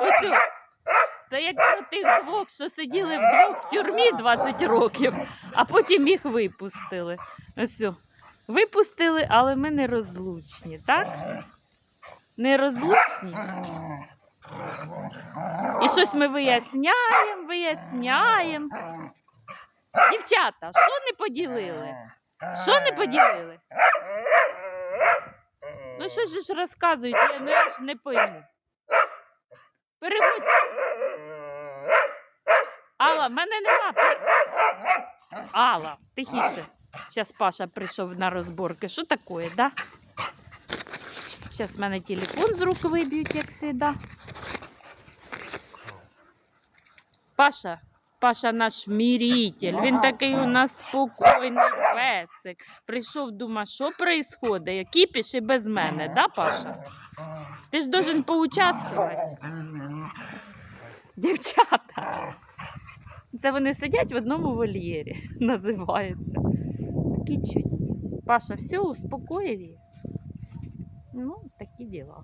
Ось. Це як про тих двох, що сиділи вдвох в тюрмі 20 років, а потім їх випустили. Ось. Випустили, але ми не розлучні, так? Не розлучні. І щось ми виясняємо, виясняємо. Дівчата, що не поділили? Що не поділили? Ну що ж розказують, ну я ж не пойму. Алла, мене нема. Алла, тихіше. Зараз Паша прийшов на розборки. Що таке, да? Зараз в мене телефон з рук виб'ють, як завжди. Паша, Паша наш міритель. Він такий у нас спокійний песик. Прийшов, дума, що відбувається? Які піши без мене, да, Паша? Ти ж должен поучаствувати. Дівчата. Це вони сидять в одному вольєрі, називається. Такі чудні. Паша, все, успокоїв. Ну, такі діла.